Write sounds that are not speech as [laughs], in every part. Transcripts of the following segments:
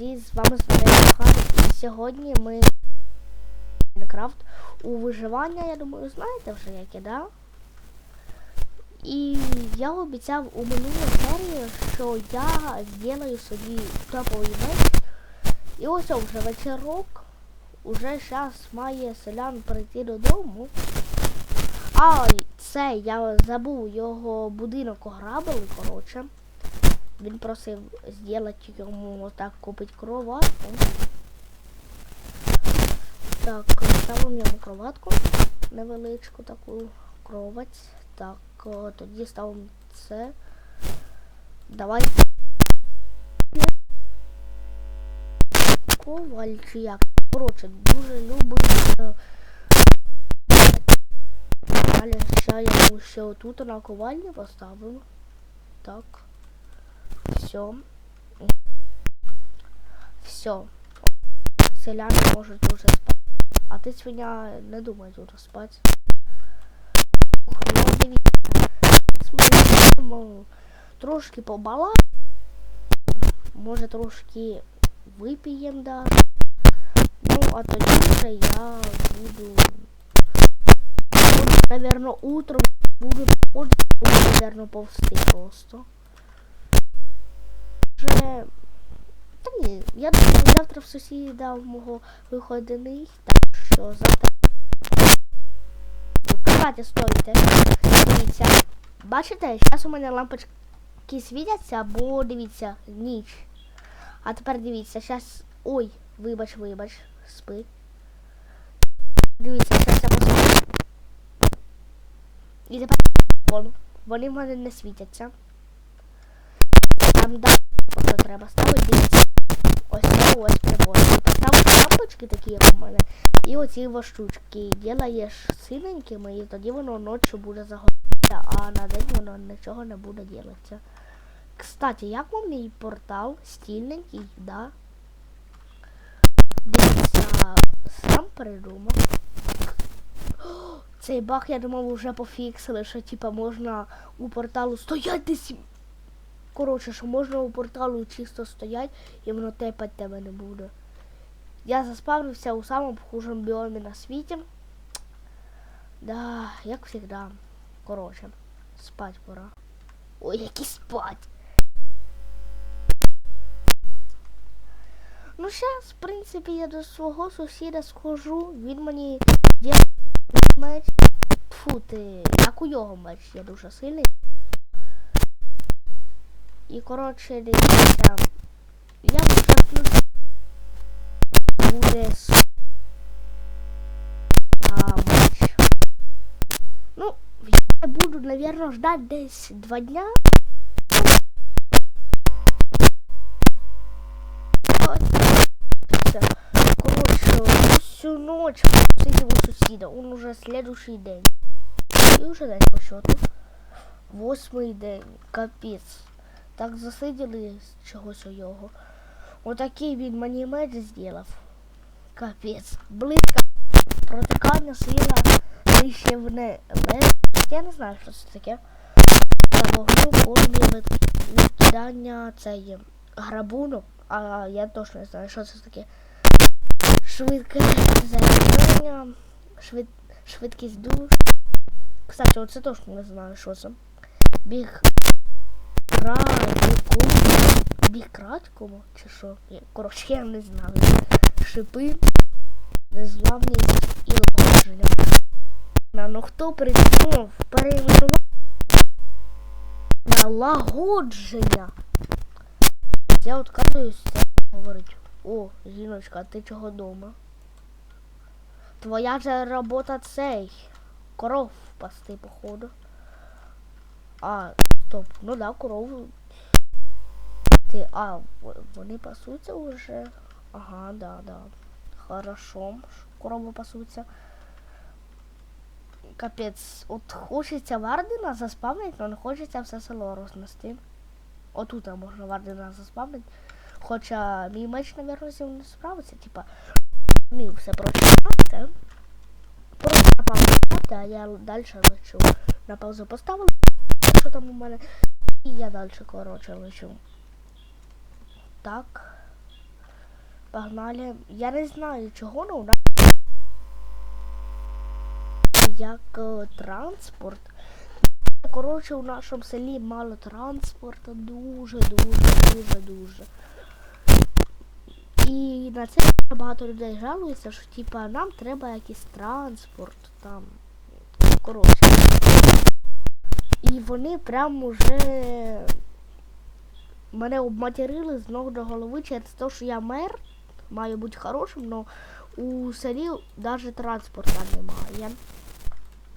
друзі, з вами знову Харик. І сьогодні ми Майнкрафт у виживання, я думаю, знаєте вже яке, да? І я обіцяв у минулій серії, що я зроблю собі топовий меч. І ось вже вечірок. Уже зараз має селян прийти додому. А це я забув його будинок ограбили, коротше. Він просив зробити йому отак купити кроватку. Так, ставимо йому кроватку. Невеличку таку кровать. Так, о, тоді ставимо це. Давай. Коваль чи як. Коротше, дуже любить. е, Далі ще я йому ще отут на ковальні поставимо. Так. Все. Все. Селяни можуть уже спати. А ти свиня не думай тут спати. Трошки побала. Може трошки вип'ємо да. Ну, а тоді вже я буду. Наверно, утром буду ходити, наверно, повсти просто. Вже... Та ні, я думаю, завтра в сусіда в мого виходений, так що завтра. Кстати, стойте. Дивіться. Бачите, зараз у мене лампочки світяться, бо дивіться, ніч. А тепер дивіться, зараз. Ой, вибач, вибач, спи. Дивіться, зараз я посмотрю. І тепер вон. Вони в мене не світяться. Там да, треба ставити. Ось це ось прибор. Поставити лампочки такі, як у мене. І оці штучки. Ділаєш синенькими, і тоді воно ночі буде загорятися, а на день воно нічого не буде ділитися. Кстати, як вам мій портал стільненький, да? Дивіться, сам придумав. Цей баг, я думав, вже пофіксили, що типа можна у порталу стоять десь. Коротше, що можна у порталу чисто стоять і воно тепать тебе не буде. Я заспавнився у самому хужому біомі на світі. Да, як завжди. Коротше, спать пора. Ой, який спать. Ну, зараз, в принципі, я до свого сусіда схожу, він мені дє меч. Фу, ти, як у його меч, я дуже сильний. І, коротше, дивіться, я вже включу буде с- а, меч. Ну, я буду, наверное, ждать десь два дня. Все. Короче, всю ночь сидел у соседа. Он уже следующий день. І вже день по счету. Восьмий день. Капець. Так засиділи з чогось у його. Отакий він мені меч зробив. Капець. Близько. Протикання сила нищівне лез. Я не знаю, що це таке. Та вогню формі відкидання цієї грабунок. А я точно не знаю, що це таке. Швидке заряджання, швид... швидкість душ. Кстати, оце точно не знаю, що це. Біг крадькому. Бікрадькому? Чи що? Коротше, я не знаю. Шипи, незламність і. На, Ну хто придумав перейменувати на лагодження? Я от це говорить. О, жіночка, ти чого дома? Твоя же робота цей. Коров пасти, походу. А, стоп, ну да, корову. Ти, а, вони пасуться уже? Ага, да, да. Хорошо, що корови пасуться. Капець, от хочеться Вардена заспавнити, але не хочеться все село рознести. Отут можна Вардена заспавнити. Хоча мій меч, ним не справиться. Типа, міг все прочитати. Просто на паузу ставте, а я далі лечу. На паузу поставили, що там у мене. І я далі, коротше, лечу. Так. Погнали. Я не знаю чого, але у нас як е, транспорт. Коротше, у нашому селі мало транспорту, дуже, дуже, дуже, дуже. І на це багато людей жалуються, що типа нам треба якийсь транспорт там. Коротше. І вони прям уже мене обматерили з ног до голови через те, що я мер, маю бути хорошим, але у селі навіть транспорта немає.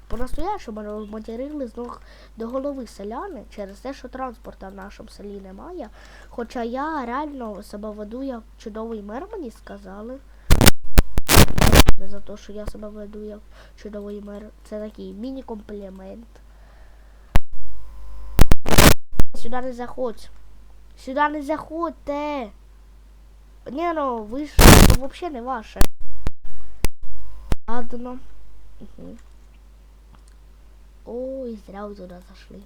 По-настоящему мене обматерили з ног до голови селяни через те, що транспорта в нашому селі немає. Хоча я реально себе веду як чудовий мер, мені сказали. За те, що я себе веду як чудовий мер. Це такий міні-комплімент. Сюди не заходь. Сюди не заходьте. Не, ну ви ж взагалі не ваше. Ладно. Угу. Ой, зря ви туди зайшли.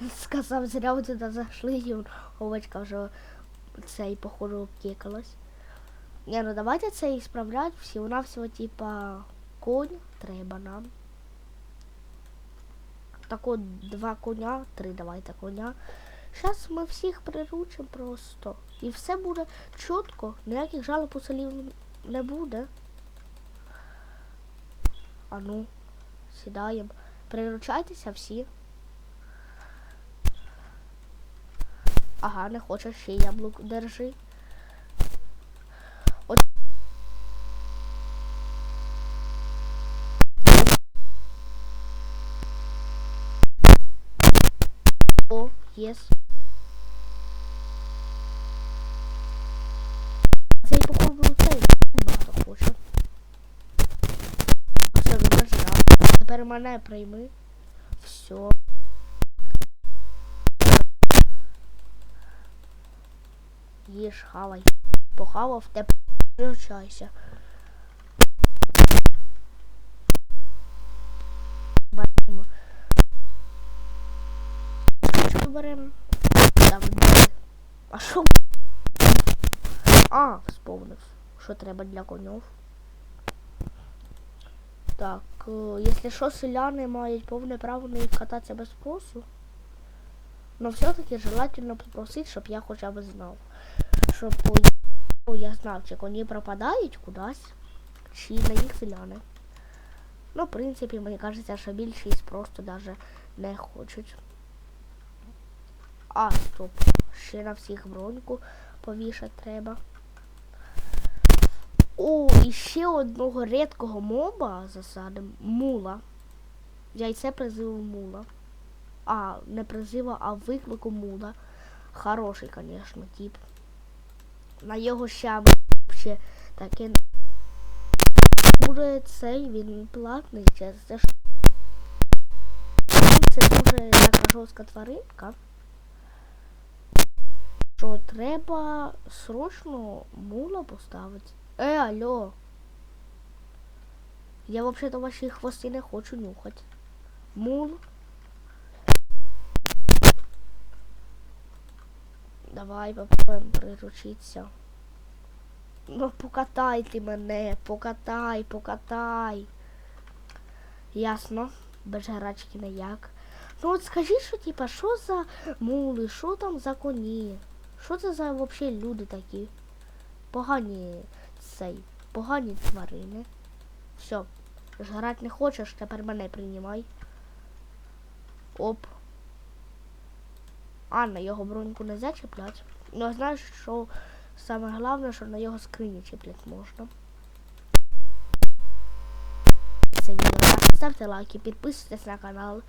[laughs] Сказав, зря ви туди зайшли, і овечка вже цей, походу, обкекалась. Не, ну давайте це і справляти всі. Вона всього типа конь треба нам. Так от два коня, три давайте коня. Зараз ми всіх приручимо просто. І все буде чітко, ніяких жалоб у селі не буде. А ну, сідаємо. Приручайтеся всі. Ага, не хочеш ще яблук держи. От. Єс. Цей походу цей багато хоче. Все, зажрав. Тепер мене прийми. Все. Їж, хавай. Похавав, тепер включайся. Беремо. Що? Там? А що? А, вспомнив, що треба для конів. Так, е, якщо що, селяни мають повне право на їх кататися без спросу. Но все-таки желательно попросити, щоб я хоча б знав. Щоб ну, я знав, чи коні пропадають кудись, чи на їх селяни. Ну, в принципі, мені кажеться, що більшість просто даже не хочуть. А, стоп. Ще на всіх броньку повішати треба. О, і ще одного рідкого моба засадим. Мула. Яйце призиву мула. А, не призива, а виклику мула. Хороший, звісно, тип. На його ще ще таке буде цей він платний що це дуже така жорстка тваринка. Що треба срочно мула поставити. Е, алло. Я вообще-то ваші хвости не хочу нюхать. Мул. Давай попробуємо приручитися. Ну покатай ти мене, покатай, покатай. Ясно, без грачки ніяк. Ну от скажи, що типа, що за мули, що там за коні? Що це за вообще люди такі? Погані цей, погані тварини. Все, жрать не хочеш, тепер мене приймай. Оп. А, на його броньку не зачеплять. Ну, знаєш, що саме головне, що на його скрині чіплять можна. Ставте лайки, підписуйтесь на канал.